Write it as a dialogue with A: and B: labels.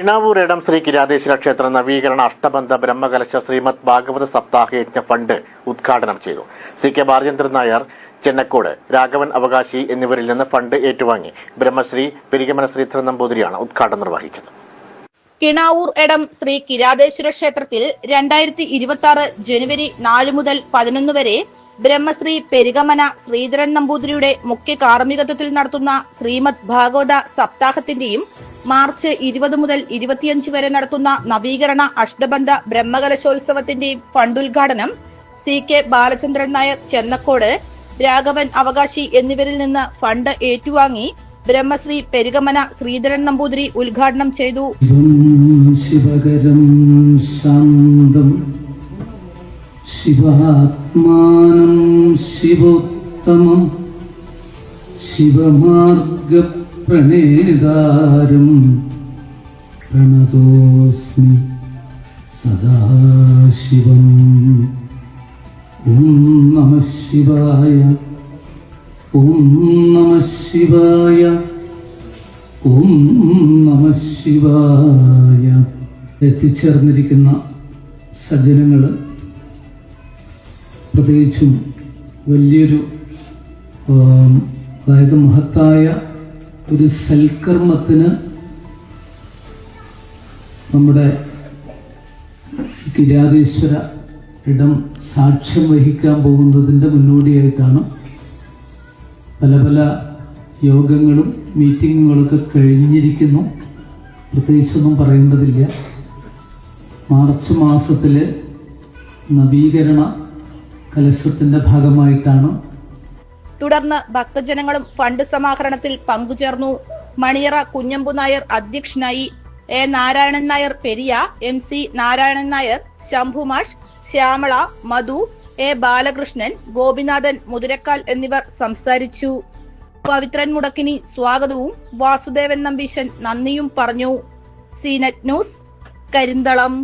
A: ഇണാവൂർ ഇടം ശ്രീ കിരാതേശ്വര ക്ഷേത്ര നവീകരണ അഷ്ടബന്ധ ബ്രഹ്മകലശ ശ്രീമദ് ഭാഗവത സപ്താഹ യജ്ഞ ഫണ്ട് ഉദ്ഘാടനം ചെയ്തു. സി കെ ബാലചന്ദ്രൻ നായർ ചെന്നക്കോട് രാഘവൻ അവകാശി എന്നിവരിൽ നിന്ന് ഫണ്ട് ഏറ്റുവാങ്ങി. ബ്രഹ്മശ്രീ പെരികമന ശ്രീധരൻ നമ്പൂതിരിയാണ് ഉദ്ഘാടനം നിർവഹിച്ചത്.
B: കിണാവൂർ എടം ശ്രീ കിരാതേശ്വര ക്ഷേത്രത്തിൽ രണ്ടായിരത്തി ഇരുപത്തി ആറ് ജനുവരി നാല് മുതൽ പതിനൊന്ന് വരെ ബ്രഹ്മശ്രീ പെരികമന ശ്രീധരൻ നമ്പൂതിരിയുടെ മുഖ്യ കാർമ്മികത്വത്തിൽ നടത്തുന്ന ശ്രീമദ് ഭാഗവത സപ്താഹത്തിന്റെയും മാർച്ച് ഇരുപത് മുതൽ ഇരുപത്തിയഞ്ച് വരെ നടത്തുന്ന നവീകരണ അഷ്ടബന്ധ ബ്രഹ്മകലശോത്സവത്തിന്റെയും ഫണ്ടുദ്ഘാടനം സി കെ ബാലചന്ദ്രൻ നായർ ചെന്നക്കോട് രാഘവൻ അവകാശി എന്നിവരിൽ നിന്ന് ഫണ്ട് ഏറ്റുവാങ്ങി ബ്രഹ്മശ്രീ പെരുകമന ശ്രീധരൻ നമ്പൂതിരി ഉദ്ഘാടനം ചെയ്തു.
C: ശിവാത്മാനം ശിവോത്തമം. ശിവമാർഗപ്രണേതാരം പ്രണതോസ്മി സദാശിവം. ഓം നമ ശിവായ ഓം നമ ശിവായ ഓം നമ ശിവായ. എത്തിച്ചേർന്നിരിക്കുന്ന സജ്ജനങ്ങൾ പ്രത്യേകിച്ചും വലിയൊരു അതായത് മഹത്തായ ഒരു സൽക്കർമ്മത്തിന് നമ്മുടെ കിരാതീശ്വര ഇടം സാക്ഷ്യം വഹിക്കാൻ പോകുന്നതിന്റെ മുന്നോടിയായിട്ടാണ് പല പല യോഗങ്ങളും മീറ്റിങ്ങുകളൊക്കെ കഴിഞ്ഞിരിക്കുന്നു. പ്രത്യേകിച്ചൊന്നും പറയേണ്ടതില്ല. മാർച്ച് മാസത്തിലെ നവീകരണ കലശത്തിന്റെ ഭാഗമായിട്ടാണ്
B: തുടർന്ന് ഭക്തജനങ്ങളും ഫണ്ട് സമാഹരണത്തിൽ പങ്കുചേർന്നു. മണിയറ കുഞ്ഞമ്പു നായർ അധ്യക്ഷനായി A Narayanan Nair Periya M C Narayanan Nair ശംഭുമാഷ് Shyamala Madhu A Balakrishnan Gopinathan Muthirakkal എന്നിവർ സംസാരിച്ചു. പവിത്രൻ മുടക്കിനി സ്വാഗതവും വാസുദേവൻ നമ്പീശൻ നന്ദിയും പറഞ്ഞു. സീനറ്റ് ന്യൂസ് കരിന്തളം.